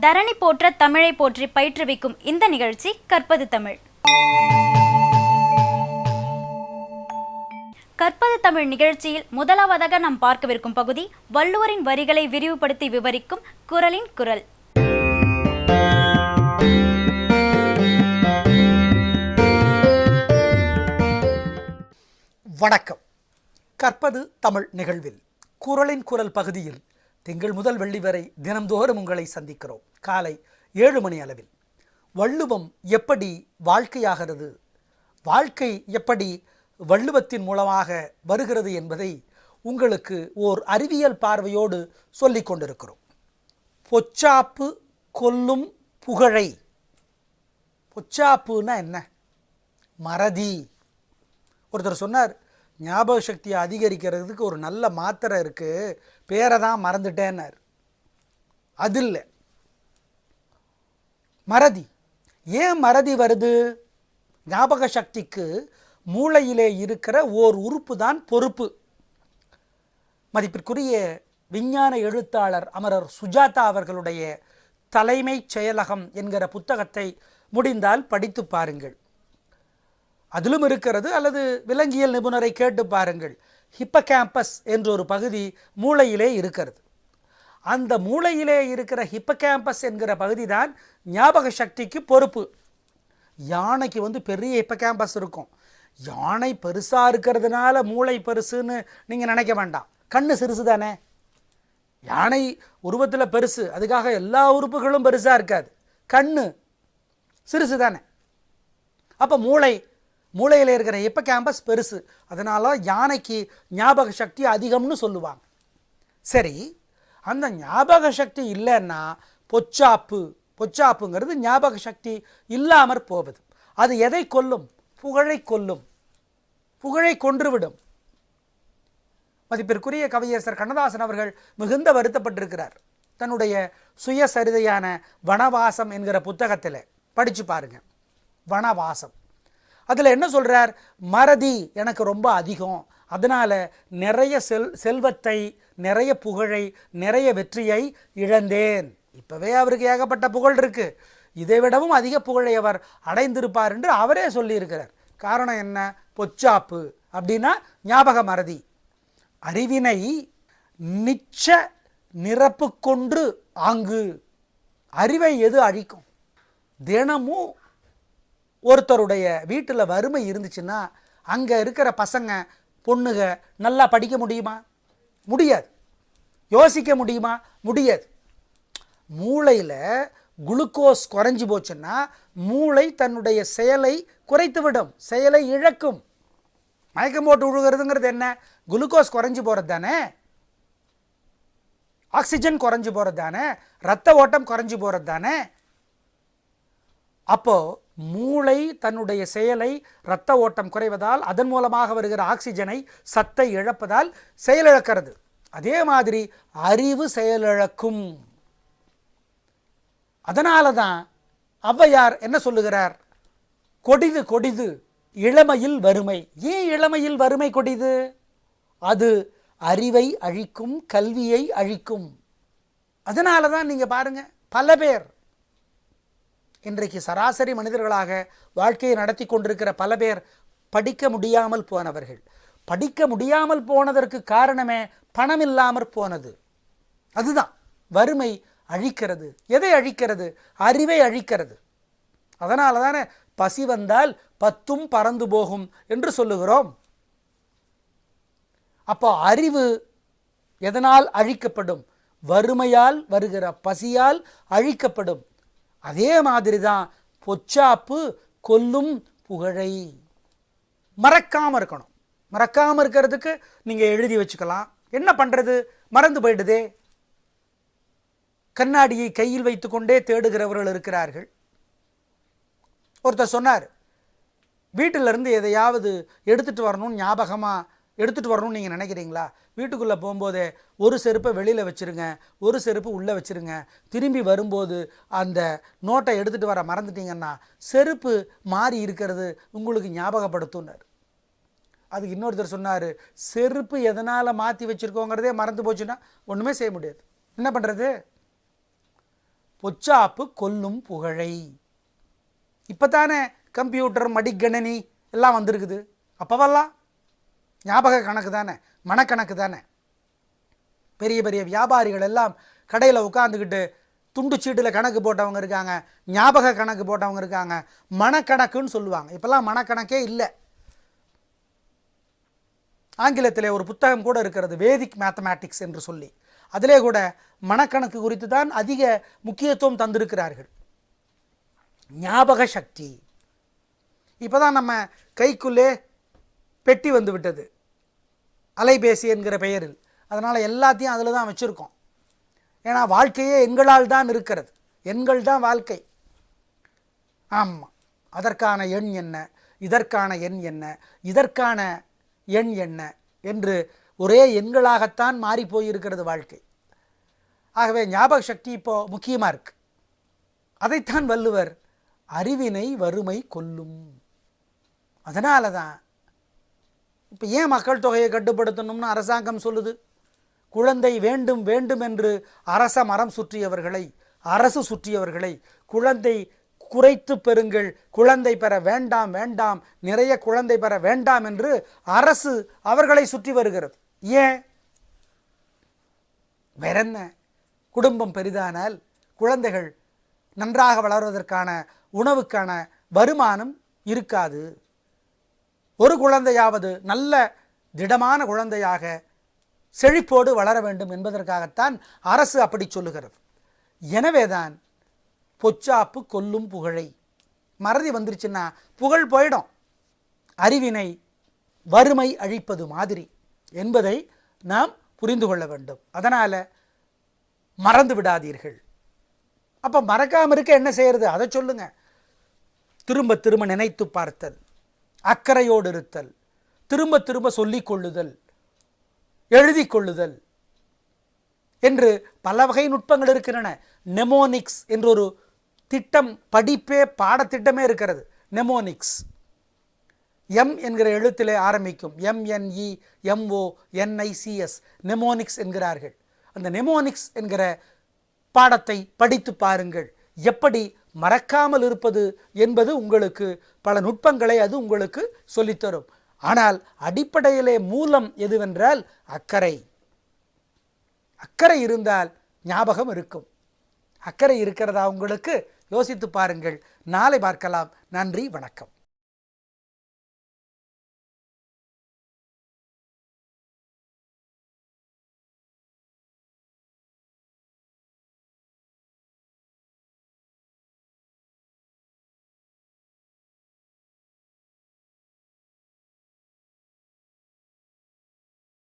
தரணி போற்ற தமிழை போற்றி பயிற்றுவிக்கும் இந்த நிகழ்ச்சி கற்பது தமிழ். கற்பது தமிழ் நிகழ்ச்சியில் முதலாவதாக நாம் பார்க்கவிருக்கும் பகுதி வள்ளுவரின் வரிகளை விரிவுபடுத்தி விவரிக்கும் குரலின் குரல். வணக்கம். கற்பது தமிழ் நிகழ்வில் குரலின் குரல் பகுதியில் திங்கள் முதல் வெள்ளி வரை தினம்தோறும் உங்களை சந்திக்கிறோம். காலை ஏழு மணி அளவில். வள்ளுவம் எப்படி வாழ்க்கையாகிறது? வாழ்க்கை எப்படி வள்ளுவத்தின் மூலமாக வருகிறது என்பதை உங்களுக்கு ஓர் அறிவியல் பார்வையோடு சொல்லிக் கொண்டிருக்கிறோம். பொச்சாப்பு கொல்லும் புகழை. பொச்சாப்புன்னா என்ன? மறதி. ஒருத்தர் சொன்னார் ஞாபக சக்தியை அதிகரிக்கிறதுக்கு ஒரு நல்ல மாத்திரை இருக்குது பேரை தான் மறந்துட்டேன்னார். அது இல்லை. மறதி. ஏன் மறதி வருது? ஞாபக சக்திக்கு மூளையிலே இருக்கிற ஓர் உறுப்பு தான் பொறுப்பு. மதிப்பிற்குரிய விஞ்ஞான எழுத்தாளர் அமரர் சுஜாதா அவர்களுடைய தலைமைச் செயலகம் என்கிற புத்தகத்தை முடிந்தால் படித்து பாருங்கள். அதிலும் இருக்கிறது அல்லது விலங்கியல் நிபுணரை கேட்டு பாருங்கள். ஹிப்பகேம்பஸ் என்ற ஒரு பகுதி மூளையிலே இருக்கிறது. அந்த மூளையிலே இருக்கிற ஹிப்பகேம்பஸ் என்கிற பகுதி தான் ஞாபக சக்திக்கு பொறுப்பு. யானைக்கு வந்து பெரிய ஹிப்பகேம்பஸ் இருக்கும். யானை பெருசாக இருக்கிறதுனால மூளை பெருசுன்னு நீங்கள் நினைக்க வேண்டாம். கண்ணு சிறுசு தானே? யானை உருவத்தில் பெருசு அதுக்காக எல்லா உறுப்புகளும் பெருசாக இருக்காது. கண்ணு சிறுசு தானே? அப்போ மூளை மூளையில் இருக்கிற எப்போ கேம்பஸ் பெருசு? அதனால யானைக்கு ஞாபக சக்தி அதிகம்னு சொல்லுவாங்க. சரி அந்த ஞாபக சக்தி இல்லைன்னா பொச்சாப்பு பொச்சாப்புங்கிறது ஞாபக சக்தி இல்லாமற் போவது அது எதை கொல்லும்? புகழை கொல்லும். புகழை கொன்றுவிடும். மதிப்பிற்குரிய கவியரசர் கண்ணதாசன் அவர்கள் மிகுந்த வருத்தப்பட்டிருக்கிறார். தன்னுடைய சுயசரிதையான வனவாசம் என்கிற புத்தகத்தில். படித்து பாருங்க. வனவாசம். அதில் என்ன சொல்கிறார் மறதி எனக்கு ரொம்ப அதிகம். அதனால் நிறைய செல் செல்வத்தை நிறைய புகழை நிறைய வெற்றியை இழந்தேன். இப்போவே அவருக்கு ஏகப்பட்ட புகழ் இருக்குது இதை விடவும் அதிக புகழை அவர் அடைந்திருப்பார் என்று அவரே சொல்லியிருக்கிறார். காரணம் என்ன? பொச்சாப்பு. அப்படின்னா ஞாபக மறதி. அறிவினை நிச்ச நிரப்பு கொன்று ஆங்கு. அறிவை எது அழிக்கும்? தினமும் ஒருத்தருடைய வீட்டில் வறுமை இருந்துச்சுன்னா அங்கே இருக்கிற பசங்க பொண்ணுங்க நல்லா படிக்க முடியுமா? முடியாது. யோசிக்க முடியுமா? முடியாது. மூளையில் குளுக்கோஸ் குறைஞ்சி போச்சுன்னா மூளை தன்னுடைய செயலை குறைத்துவிடும் செயலை இழக்கும். மயக்கம் போட்டு விழுகிறதுங்கிறது என்ன? குளுக்கோஸ் குறைஞ்சி போகிறது தானே? ஆக்சிஜன் குறைஞ்சி போகிறது தானே? ரத்த ஓட்டம் குறைஞ்சி போகிறது தானே? அப்போது மூளை தன்னுடைய செயலை இரத்த ஓட்டம் குறைவதால் அதன் மூலமாக வருகிற ஆக்சிஜனை சத்தை இழப்பதால் செயலிழக்கிறது. அதே மாதிரி அறிவு செயலிழக்கும். அதனால தான் ஔவையார் என்ன சொல்லுகிறார்? கொடிது கொடிது இளமையில் வறுமை. ஏன் இளமையில் வறுமை கொடிது? அது அறிவை அழிக்கும் கல்வியை அழிக்கும். அதனால தான் நீங்கள் பாருங்கள் பல பேர் இன்றைக்கு சராசரி மனிதர்களாக வாழ்க்கையை நடத்தி கொண்டிருக்கிற பல பேர் படிக்க முடியாமல் போனவர்கள். படிக்க முடியாமல் போனதற்கு காரணமே பணம் இல்லாமற் போனது. அதுதான். வறுமை அழிக்கிறது. எதை அழிக்கிறது? அறிவை அழிக்கிறது. அதனால தானே பசி வந்தால் பத்தும் பறந்து போகும் என்று சொல்லுகிறோம். அப்போ அறிவு எதனால் அழிக்கப்படும்? வறுமையால் வருகிற பசியால் அழிக்கப்படும். அதே மாதிரி தான் பொச்சாப்பு கொல்லும் புகழை. மறக்காமல் இருக்கணும். மறக்காமல் இருக்கிறதுக்கு நீங்கள் எழுதி வச்சுக்கலாம். என்ன பண்ணுறது மறந்து போயிடுதே. கண்ணாடியை கையில் வைத்துக்கொண்டே தேடுகிறவர்கள் இருக்கிறார்கள். ஒருத்தர் சொன்னார் வீட்டிலிருந்து எதையாவது எடுத்துகிட்டு வரணும்னு ஞாபகமாக எடுத்துகிட்டு வரணும்னு நீங்கள் நினைக்கிறீங்களா? வீட்டுக்குள்ளே போகும்போதே ஒரு செருப்பை வெளியில் வச்சுருங்க ஒரு செருப்பு உள்ளே வச்சுருங்க. திரும்பி வரும்போது அந்த நோட்டை எடுத்துகிட்டு வர மறந்துட்டீங்கன்னா செருப்பு மாறி இருக்கிறது உங்களுக்கு ஞாபகப்படுத்துனார் அதுக்கு இன்னொருத்தர் சொன்னார் செருப்பு எதனால் மாற்றி வச்சுருக்கோங்கிறதே மறந்து போச்சுன்னா ஒன்றுமே செய்ய முடியாது. என்ன பண்ணுறது பொச்சாப்பு கொல்லும் புகழை. இப்போ தானே கம்ப்யூட்டர் மடிக்கணினி எல்லாம் வந்திருக்குது. அப்போவெல்லாம் ஞாபக கணக்கு தானே? மனக்கணக்கு தானே? பெரிய பெரிய வியாபாரிகள் எல்லாம் கடையில் உட்காந்துக்கிட்டு துண்டு சீட்டில் கணக்கு போட்டவங்க இருக்காங்க ஞாபக கணக்கு போட்டவங்க இருக்காங்க மனக்கணக்குன்னு சொல்லுவாங்க. இப்போல்லாம் மனக்கணக்கே இல்லை. ஆங்கிலத்தில் ஒரு புத்தகம் கூட இருக்கிறது வேதிக் மேத்தமேட்டிக்ஸ் என்று சொல்லி. அதிலே கூட மனக்கணக்கு குறித்து தான் அதிக முக்கியத்துவம் தந்திருக்கிறார்கள். ஞாபக சக்தி. இப்போ தான் நம்ம கைக்குள்ளே பெட்டி வந்து விட்டது. அலைபேசி என்கிற பெயரில். அதனால் எல்லாத்தையும் அதில் தான் வச்சுருக்கோம். ஏன்னா வாழ்க்கையே எங்களால் தான் இருக்கிறது. எண்கள் தான் வாழ்க்கை. ஆமாம் அதற்கான எண் என்ன? இதற்கான எண் என்ன? இதற்கான எண் என்ன? என்று ஒரே எண்களாகத்தான் மாறி போயிருக்கிறது வாழ்க்கை. ஆகவே ஞாபக சக்தி இப்போது முக்கியமாக இருக்கு. அதைத்தான் வள்ளுவர் அறிவினை வறுமை கொல்லும். அதனால தான் இப்போ ஏன் மக்கள் தொகையை கட்டுப்படுத்தணும்னு அரசாங்கம் சொல்லுது? குழந்தை வேண்டும் வேண்டும் என்று அரச மரம் சுற்றியவர்களை அரசு சுற்றியவர்களை குழந்தை குறைத்து பெறுங்கள் குழந்தை பெற வேண்டாம் வேண்டாம் நிறைய குழந்தை பெற வேண்டாம் என்று அரசு அவர்களை சுற்றி வருகிறது. ஏன்? வேறென்ன குடும்பம் பெரிதானால் குழந்தைகள் நன்றாக வளர்வதற்கான உணவுக்கான வருமானம் இருக்காது. ஒரு குழந்தையாவது நல்ல திடமான குழந்தையாக செழிப்போடு வளர வேண்டும் என்பதற்காகத்தான் அரசு அப்படி சொல்லுகிறது. எனவேதான் பொச்சாப்பு கொல்லும் புகழை. மறதி வந்துருச்சுன்னா புகழ் போயிடும். அறிவினை வறுமை அழிப்பது மாதிரி என்பதை நாம் புரிந்து கொள்ள வேண்டும். அதனால் மறந்து விடாதீர்கள். அப்போ மறக்காமல் இருக்க என்ன செய்யறது? அதை சொல்லுங்க. திரும்ப திரும்ப நினைத்து பார்த்தது அக்கறையோடு இருத்தல் திரும்ப திரும்ப சொல்லிக் கொள்ளுதல் எழுதி கொள்ளுதல் என்று பல வகை நுட்பங்கள் இருக்கின்றன. நெமோனிக்ஸ் என்ற ஒரு திட்டம் படிப்பே பாடத்திட்டமே இருக்கிறது. நெமோனிக்ஸ் எம் என்கிற எழுத்திலே ஆரம்பிக்கும். எம்என்இ எம்ஓ என்ஐசிஎஸ் நெமோனிக்ஸ் என்கிறார்கள். அந்த நெமோனிக்ஸ் என்கிற பாடத்தை படித்து பாருங்கள். எப்படி மறக்காமல் இருப்பது என்பது உங்களுக்கு பல நுட்பங்களை அது உங்களுக்கு சொல்லித்தரும். ஆனால் அடிப்படையிலே மூலம் எதுவென்றால் அக்கறை. அக்கறை இருந்தால் ஞாபகம் இருக்கும். அக்கறை இருக்கிறதா உங்களுக்கு? யோசித்து பாருங்கள். நாளை பார்க்கலாம். நன்றி வணக்கம்.